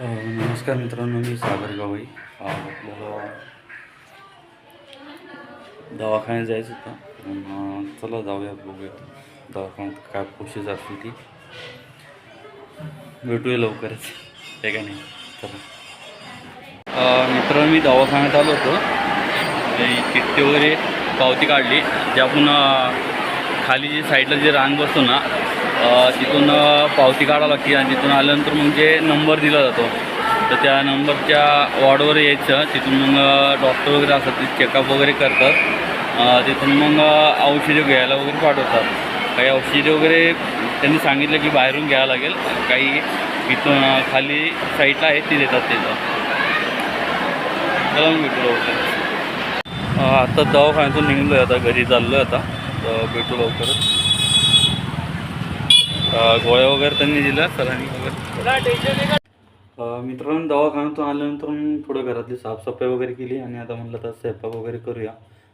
नमस्कार मित्रांनो मी सागर गवई. आपल्याला दवाखान्यात जायचं होतं. चला जाऊया बघूया दवाखान्यात काय प्रोसेस असते ती. भेटूया लवकरच. आहे का नाही? चला. मित्र मित्रांनो मी दवाखान्यात आलो होतो. म्हणजे ते चिठ्ठी वगैरे पावती काढली. जे आपण खाली जे साईडला जे रांग बसतो ना तिथून पावती काढावं लागते आणि तिथून आल्यानंतर मग जे नंबर दिला जातो तर त्या नंबरच्या वॉर्डवर यायचं. तिथून मग डॉक्टर वगैरे असतात ते चेकअप वगैरे करतात. तिथून मग औषधे औषधं घ्यायला वगैरे पाठवतात. काही औषधे वगैरे त्यांनी सांगितलं की बाहेरून घ्यावं लागेल. काही इथून खाली साईडला आहेत ते देतात तिथं चला मग भेटू लवकर. आता दवाखान्यातून निघलो आहे आता घरी चाललो आहे आता. तर भेटू लवकरच. गोळ्या वगैरे त्यांनी दिल्या सरांनी वगैरे. मित्रांनो दवाखान्यातून आल्यानंतर मग थोडं घरातली साफसफाई वगैरे केली आणि आता म्हटलं तर स्वयंपाक वगैरे करूया.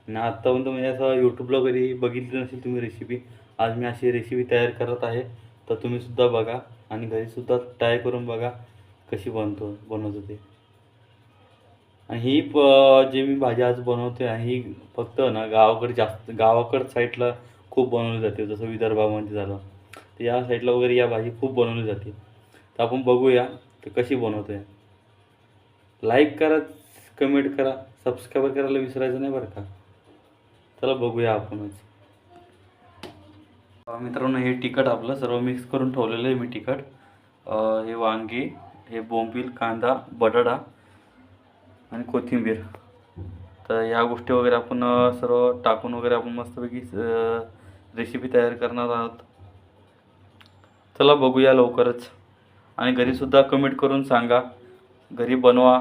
आणि आत्तापर्यंत म्हणजे असं यूट्यूबला वगैरे बघितली नसेल तुम्ही रेसिपी आज मी अशी रेसिपी तयार करत आहे. तर तुम्हीसुद्धा बघा आणि घरीसुद्धा ट्राय करून बघा कशी बनतो बनवतो ते. आणि ही प जे मी भाजी आज बनवते आहे ही फक्त ना गावाकडे जास्त गावाकड साईडला खूप बनवली जाते जसं विदर्भामध्ये झालं. तर या साईडला वगैरे या भाजी खूप बनवली जाते. तर आपण बघूया ते कशी बनवतो आहे लाईक करा कमेंट करा सबस्क्राईब करायला विसरायचं नाही बरं का? चला बघूया आपणच. मित्रांनो हे तिखट आपलं सर्व मिक्स करून ठेवलेलं आहे मी तिखट. हे वांगी हे बोंबील कांदा बटाटा आणि कोथिंबीर. तर ह्या गोष्टी वगैरे आपण सर्व टाकून वगैरे आपण मस्तपैकी रेसिपी तयार करणार आहोत. चला बघूया लवकरच. आणि घरीसुद्धा कमेंट करून सांगा. घरी बनवा.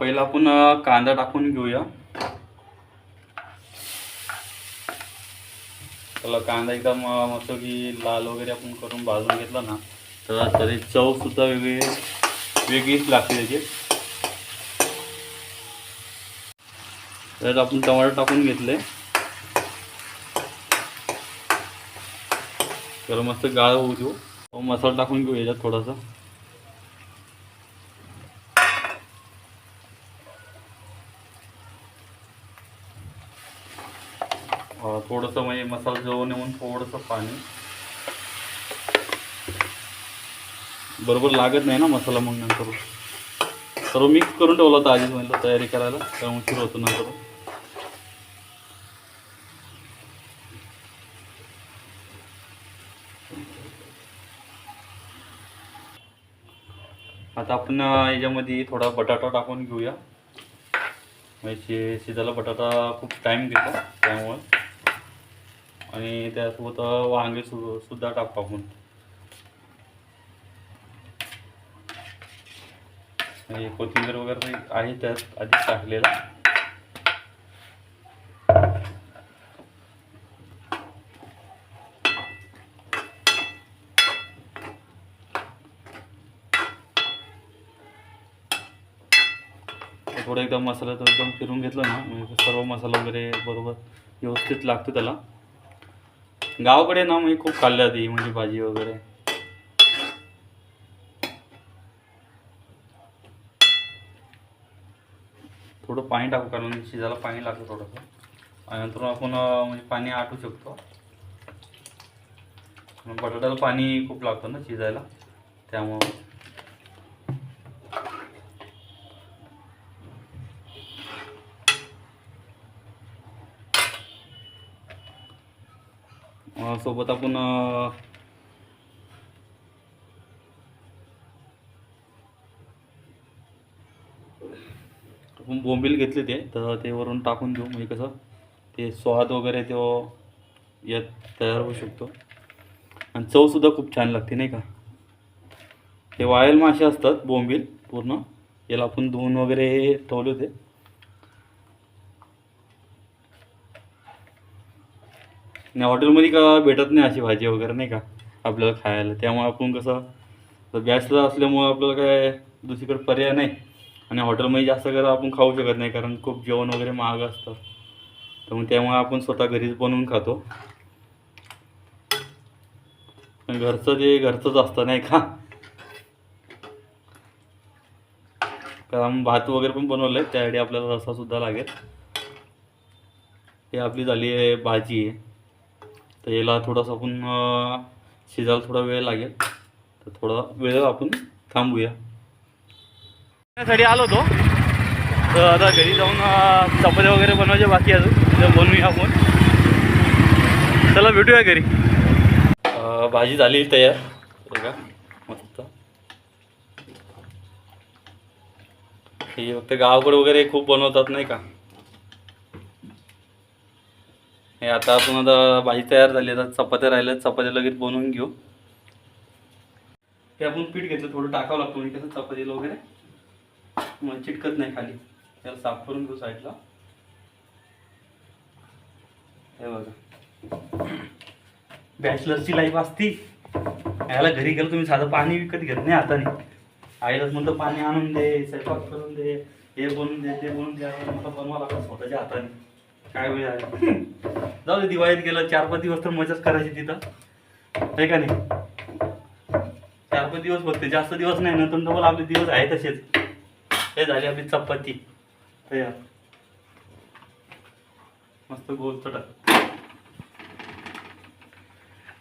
पहिला आपण कांदा टाकून घेऊया. चला कांदा एकदम मस्त की लाल वगैरे आपण करून भाजून घेतला ना तर तरी चवसुद्धा वेगळी वेगळीच लागते त्याची. तर आपण टमाटर टाकून घेतले. तर मस्त गाळ होऊ देऊ. मसाला टाकून घेऊ याच्यात थोडासा. थोडंसं म्हणजे मसाला जवळ येऊन थोडंसं पाणी. बरोबर लागत नाही ना मसाला मग नंतर. सर्व मिक्स करून ठेवलं होता आधीच म्हटलं तयारी करायला. त्यामुळे उशीर होतो नंतर. आता आपण याच्यामध्ये थोडा बटाटा टाकून घेऊया. म्हणजे शिजायला बटाटा खूप टाईम घेतो त्यामुळे. आणि त्यासोबत वांगे सु सुद्धा टाकतो आपण. कोथिंबीर वगैरे आहे त्यात आधीच टाकलेला. थोडं एकदम मसाला तर एकदम फिरून घेतलं ना म्हणजे सर्व मसाला वगैरे बरोबर व्यवस्थित लागतो त्याला. गावाकडे ना मी खूप खाल्ली जाते म्हणजे भाजी वगैरे. थोडं पाणी टाकू कारण शिजायला पाणी लागतं थोडंसं. आणि नंतर आपण म्हणजे पाणी आटू शकतो. बटाट्याला पाणी खूप लागतं ना शिजायला त्यामुळं. सोबत आपण आपण बोंबील घेतले ते तर ते वरून टाकून देऊ. म्हणजे कसं ते स्वाद वगैरे तो यात तयार होऊ शकतो. आणि चवसुद्धा खूप छान लागते नाही का? ते वायल मासे असतात बोंबील पूर्ण. याला आपण धुवून वगैरे ठेवले होते. आणि हॉटेलमध्ये का भेटत नाही अशी भाजी वगैरे नाही का आपल्याला खायला? त्यामुळे आपण कसं गॅसला असल्यामुळं आपल्याला काय दुसरीकडे पर्याय नाही. आणि हॉटेलमध्ये जास्त करा आपण खाऊ शकत नाही कारण खूप जेवण वगैरे महाग असतं. तर मग त्यामुळे आपण स्वतः घरीच बनवून खातो. पण घरचं जे घरचंच असतं नाही का? कारण भात वगैरे पण बनवलं आहे त्यासाठी आपल्याला रसासुद्धा लागेल. हे आपली झाली आहे भाजी. आहे तर याला थोडंसं आपण शिजायला थोडा वेळ लागेल. तर थोडा वेळ आपण थांबूया. त्यासाठी आलो होतो. तर आता घरी जाऊन चपात्या वगैरे बनवायचे बाकी अजून. बनवूया आपण. चला भेटूया घरी. भाजी झाली तयार. हे का मस्त. हे फक्त गावाकडे वगैरे खूप बनवतात नाही का? हे आता आपण आता भाजी तयार झाली. आता चपात्या राहिल्या चपात्या लगेच बनवून घेऊ. हे आपण पीठ घेतलं. थोडं टाकावं लागतं. म्हणजे कसं चपातीला वगैरे. मग चिटकत नाही खाली. त्याला साफ करून घेऊ साईडला. हे बघा. बॅचलरची लाईफ असती. याला घरी गेलं तुम्ही साधं पाणी विकत घेत नाही हाताने. आईलाच म्हणतो पाणी आणून दे स्वयंपाक करून दे हे बनवून दे ते बनवून दे. आता मला बनवा लागलं स्वतःच्या हाताने. काय वेळ जाऊ दे दिवाळीत गेलं चार पाच दिवस तर मजाच करायची तिथं. आहे का नाही? चार पाच दिवस बघते जास्त दिवस नाही नंतर डबल आपले दिवस आहे तसेच. हे झाली आपली चपाती. तयार. मस्त गोल चटक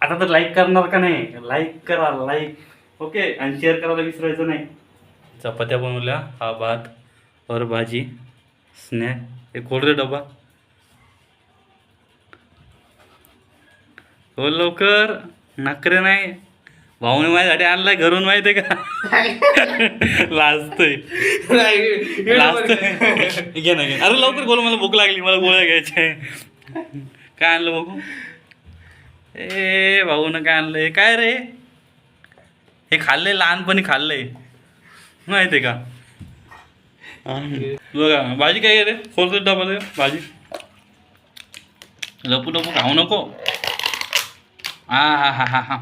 आता तर लाईक करणार का नाही? लाईक करा लाईक ओके आणि शेअर करायला विसरायचं नाही. चपात्या बनवल्या हा भात और भाजी स्नॅक एक कोरडे डबा. हो लवकर. नखरे नाही. भाऊने माझ्यासाठी आणलाय घरून माहिती आहे का? लाजतोय. लाजतोय. घे ना घे. अरे लवकर बोल मला भूक लागली मला गोळ्या घ्यायच्या काय आणलं बघू? ए भाऊनं काय आणलंय? काय रे? हे खाल्लंय लहानपणी खाल्लंय. माहिती आहे का? बघा भाजी काय आहे रे? खोलतो डबा दे भाजी. लपू लपू खाऊ नको. हा हा हा हा हा.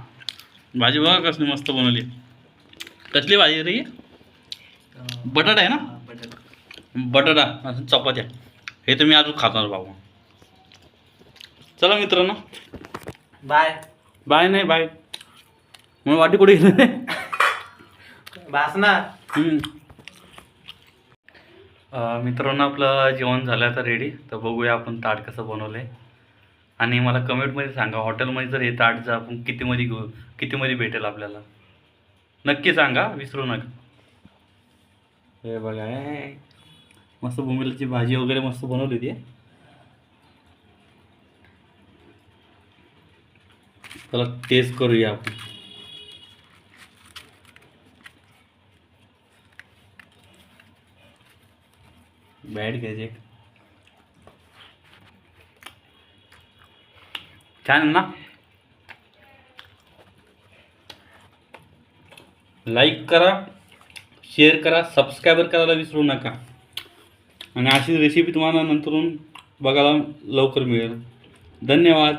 भाजी बघा कसली मस्त बनवली. कसली भाजी रे ही? बटाटा आहे ना? बटाटा. चपात्या. हे तर मी अजून खाणार भाऊ चला मित्रांनो. बाय. बाय नाही बाय. मग वाटी कुठे गेले. अं, मित्रांनो आपलं जेवण झालं आता रेडी तर बघूया आपण ताट कसं बनवलं आहे आणि मला कमेंटमध्ये सांगा हॉटेलमध्ये जर हे ताट जर आपण कितीमध्ये घेऊ कितीमध्ये भेटेल आपल्याला? नक्की सांगा विसरू नका. हे बघा मस्त बोंबिलाची भाजी वगैरे मस्त बनवली ती. चला टेस्ट करूया आपण. बॅड घ्यायचे छान ना? लाईक करा शेअर करा सबस्क्रायबर करायला विसरू नका. आणि अशी रेसिपी तुम्हाला नंतरून बघायला लवकर मिळेल. धन्यवाद.